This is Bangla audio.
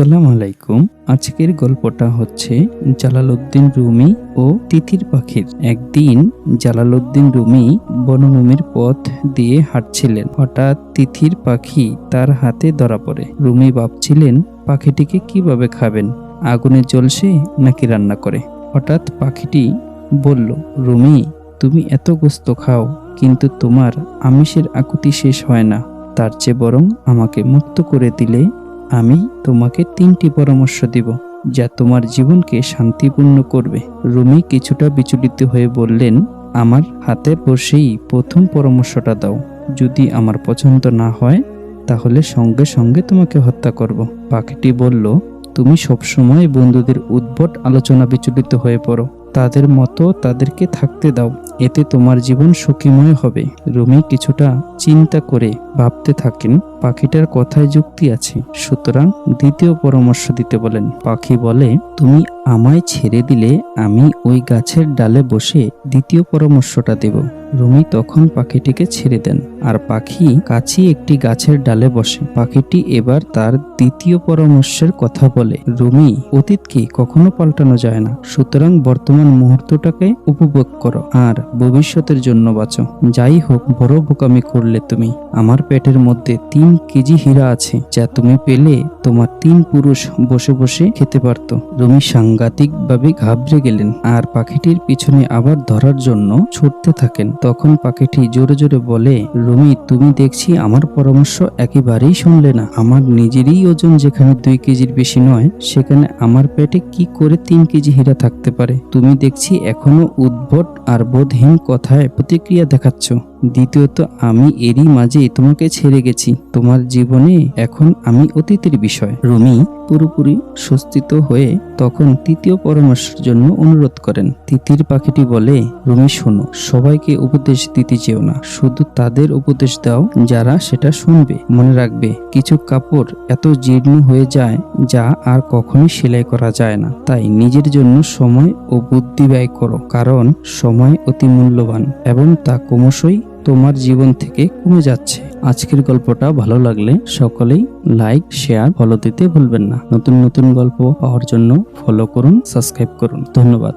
আসসালামু আলাইকুম। আজকের গল্পটা হচ্ছে জালালউদ্দিন রুমি ও তিতির পাখির। একদিন জালালউদ্দিন রুমি বনভূমির পথ দিয়ে হাঁটছিলেন। হঠাৎ তিথির পাখি তার হাতে ধরা পড়ে। রুমি ভাবছিলেন, পাখিটিকে কীভাবে খাবেন? আগুনে জ্বলছে নাকি রান্না করে? হঠাৎ পাখিটি বলল, রুমি, তুমি এত গোস্ত খাও, কিন্তু তোমার আমিষের আকুতি শেষ হয় না। তার চেয়ে বরং আমাকে মুক্ত করে দিলে আমি তোমাকে তিনটি পরামর্শ দিব, যা তোমার জীবনকে শান্তিপূর্ণ করবে। রুমি কিছুটা বিচলিত হয়ে বললেন, আমার হাতে বসেই প্রথম পরামর্শটা দাও। যদি আমার পছন্দ না হয়, তাহলে সঙ্গে সঙ্গে তোমাকে হত্যা করব। পাখিটি বলল, তুমি সবসময় বন্ধুদের উদ্ভট আলোচনা বিচলিত হয়ে পড়ো। তাদের মতো তাদেরকে থাকতে দাও। এতে তোমার জীবন সুখীময় হবে। রুমি কিছুটা চিন্তা করে ভাবতে থাকেন, পাখিটার কথায় যুক্তি আছে। সুতরাং দ্বিতীয় পরামর্শ দিতে বলেন, পাখি বলে, তুমি আমায় ছেড়ে দিলে আমি ওই গাছের ডালে বসে দ্বিতীয় পরামর্শটা দেব। রুমি তখন পাখিটিকে ছেড়ে দেন। আর পাখি কাছে একটি গাছের ডালে বসে। পাখিটি এবার তার দ্বিতীয় পরামর্শের কথা বলে, রুমি অতীতকে কখনো পাল্টানো যায় না? সুতরাং বর্তমান মুহূর্তটাকে উপভোগ করো। আর ভবিষ্যতের জন্য বাঁচো। যাই হোক, বড় বোকামি করলে তুমি। আমার পেটের মধ্যে তিন কেজি হীরা আছে, যা তুমি পেলে তোমার তিন পুরুষ বসে বসে খেতে পারত। রুমি সাংঘাতিক ভাবে ঘাবড়ে গেলেন আর পাখিটির পিছনে আবার ধরার জন্য ছুটতে থাকেন। তখন পাখিটি জোরে জোরে বলে, রুমি, তুমি দেখছি আমার পরামর্শ একেবারেই শুনলে না। আমার নিজেরই ওজন যেখানে দুই কেজির বেশি নয়, সেখানে আমার পেটে কি করে তিন কেজি হীরা থাকতে পারে? তুমি দেখছি এখনও উদ্ভট আর বোধহীন কথায় প্রতিক্রিয়া দেখাচ্ছ। দ্বিতীয়ত, আমি এরই মাঝে তোমাকে ছেড়ে গেছি। তোমার জীবনে এখন আমি অতীতের বিষয়। রুমি পুরোপুরি স্বস্তিত হয়ে তখন তৃতীয় পরামর্শের জন্য অনুরোধ করেন। তিতির পাখিটি বলে, রুমি, শোনো, সবাইকে উপদেশ দিতে চেও না। শুধু তাদের উপদেশ দাও যারা সেটা শুনবে, মনে রাখবে। কিছু কাপড় এত জীর্ণ হয়ে যায় যা আর কখনোই সেলাই করা যায় না। তাই নিজের জন্য সময় ও বুদ্ধি ব্যয় করো, কারণ সময় অতি মূল্যবান এবং তা ক্রমশই তোমার জীবন থেকে কমে যাচ্ছে। আজকের গল্পটা ভালো লাগলে সকলেই লাইক, শেয়ার ফলো দিতে ভুলবেন না। নতুন নতুন গল্প পাওয়ার জন্য ফলো করুন সাবস্ক্রাইব করুন। ধন্যবাদ।